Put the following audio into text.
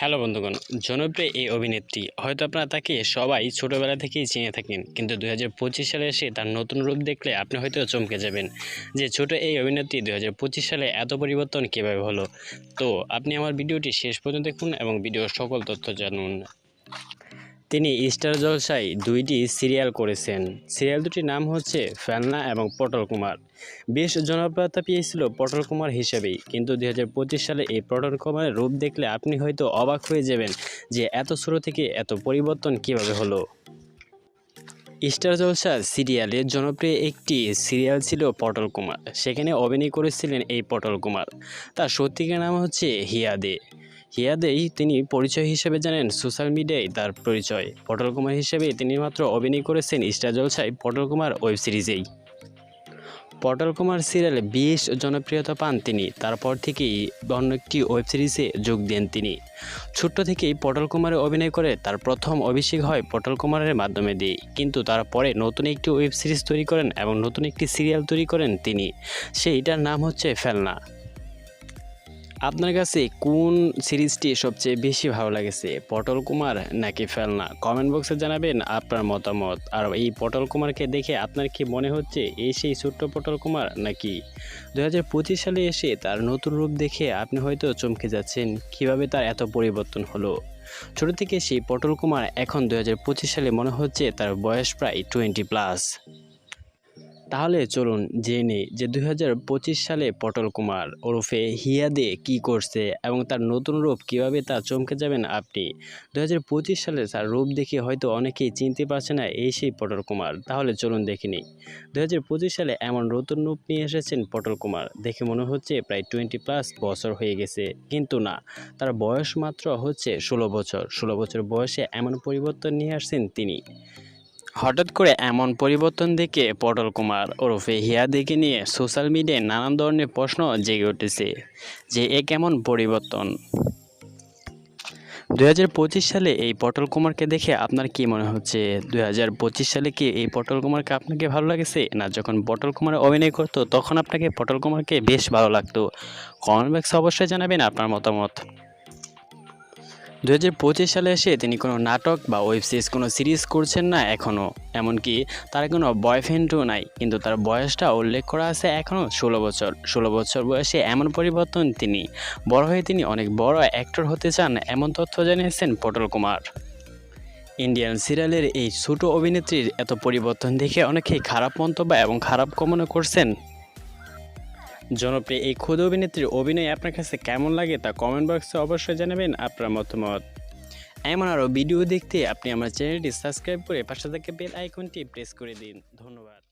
Hello বন্ধুগণ, জনপ্রিয় এই অভিনেত্রী হয়তো আপনারা তাকে সবাই ছোটোবেলা থেকেই চিনে থাকেন, কিন্তু দু হাজার পঁচিশ সালে এসে তার নতুন রূপ দেখলে আপনি হয়তো চমকে যাবেন যে ছোট এই অভিনেত্রী দু হাজার পঁচিশ সালে এত পরিবর্তন কীভাবে হলো। তো আপনি আমার ভিডিওটি শেষ পর্যন্ত দেখুন এবং ভিডিওর সকল তথ্য জানুন। তিনি স্টার জলসায় দুইটি সিরিয়াল করেছেন। সিরিয়াল দুটির নাম হচ্ছে ফেলনা এবং পটল কুমার। বেশ জনপ্রিয়তা পেয়েছিল পটল কুমার হিসেবেই, কিন্তু দুই হাজার পঁচিশ সালে এই পটল কুমারের রূপ দেখলে আপনি হয়তো অবাক হয়ে যাবেন যে এত ছোট থেকে এত পরিবর্তন কীভাবে হলো। স্টার জলসা সিরিয়ালের জনপ্রিয় একটি সিরিয়াল ছিল পটল কুমার। সেখানে অভিনয় করেছিলেন এই পটল কুমার। তার সত্যিকার নাম হচ্ছে হিয়াদে হিয়াদেই তিনি পরিচয় হিসেবে জানেন সোশ্যাল মিডিয়ায় তার পরিচয়। পটল কুমার হিসেবে তিনি মাত্র অভিনয় করেছেন স্টার জলসায় পটল কুমার ওয়েব সিরিজেই। পটল কুমার সিরিয়ালে বেশ জনপ্রিয়তা পান তিনি, তারপর থেকেই অন্য একটি ওয়েব সিরিজে যোগ দেন তিনি। ছোট্ট থেকেই পটল কুমারে অভিনয় করে, তার প্রথম অভিষেক হয় পটল কুমারের মাধ্যমে দিয়ে কিন্তু তারপরে নতুন একটি ওয়েব সিরিজ তৈরি করেন এবং নতুন একটি সিরিয়াল তৈরি করেন তিনি। সেইটার নাম হচ্ছে ফেলনা। আপনার কাছে কোন সিরিজটি সবচেয়ে বেশি ভালো লেগেছে, পটল কুমার নাকি ফেলনা? কমেন্ট বক্সে জানাবেন আপনার মতামত। আর এই পটল কুমারকে দেখে আপনার কি মনে হচ্ছে এই সেই ছোট্ট পটল কুমার নাকি? দু হাজার পঁচিশ সালে এসে তার নতুন রূপ দেখে আপনি হয়তো চমকে যাচ্ছেন, কীভাবে তার এত পরিবর্তন হলো? ছোট থেকে সেই পটল কুমার এখন দু হাজার পঁচিশ সালে মনে হচ্ছে তার বয়স প্রায় টোয়েন্টি প্লাস। তাহলে চলুন জেনে যে দুই হাজার পঁচিশ সালে পটল কুমার ওরফে হিয়াদে কি করছে এবং তার নতুন রূপ কীভাবে তা চমকে যাবেন আপনি? দু হাজার পঁচিশ সালে তার রূপ দেখে হয়তো অনেকেই চিনতে পারছে না এই সেই পটল কুমার। তাহলে চলুন দেখে নিই। দু হাজার পঁচিশ সালে এমন নতুন রূপ নিয়ে এসেছেন পটল কুমার। দেখে মনে হচ্ছে প্রায় টোয়েন্টি প্লাস বছর হয়ে গেছে। কিন্তু না, তার বয়স মাত্র হচ্ছে ষোলো বছর। ষোলো বছর বয়সে এমন পরিবর্তন নিয়ে আসছেন তিনি। হঠাৎ করে এমন পরিবর্তন দেখে পটল কুমার ওরফে হিয়া দেখে নিয়ে সোশ্যাল মিডিয়ায় নানান ধরনের প্রশ্ন জেগে উঠেছে যে এ কেমন পরিবর্তন? দু হাজার পঁচিশ সালে এই পটল কুমারকে দেখে আপনার কি মনে হচ্ছে? দু হাজার পঁচিশ সালে কি এই পটল কুমারকে আপনাকে ভালো লাগেছে? না, যখন পটল কুমার অভিনয় করতো, তখন আপনাকে পটল কুমারকে বেশ ভালো লাগতো। কমেন্ট বক্সে অবশ্যই জানাবেন আপনার মতামত। দু হাজার পঁচিশ সালে এসে তিনি কোনো নাটক বা ওয়েব সিরিজ কোনো সিরিজ করছেন না এখনও এমনকি তার কোনো বয়ফ্রেন্ডও নাই, কিন্তু তার বয়সটা উল্লেখ করা আছে এখনও ষোলো বছর। ষোলো বছর বয়সে এমন পরিবর্তন তিনি। বড় হয়ে তিনি অনেক বড় অ্যাক্টর হতে চান, এমন তথ্য জানিয়েছেন পটল কুমার। ইন্ডিয়ান সিরিয়ালের এই ছোট অভিনেত্রীর এত পরিবর্তন দেখে অনেকেই খারাপ মন্তব্য এবং খারাপ কমনও করছেন। জনপ্রিয় এই ক্ষুদ অভিনেত্রীর অভিনয় আপনার কাছে কেমন লাগে তা কমেন্ট বক্সে অবশ্যই জানাবেন আপনার মতামত। এমন আরও ভিডিও দেখতে আপনি আমার চ্যানেলটি সাবস্ক্রাইব করে পাশে থেকে বেল আইকনটি প্রেস করে দিন। ধন্যবাদ।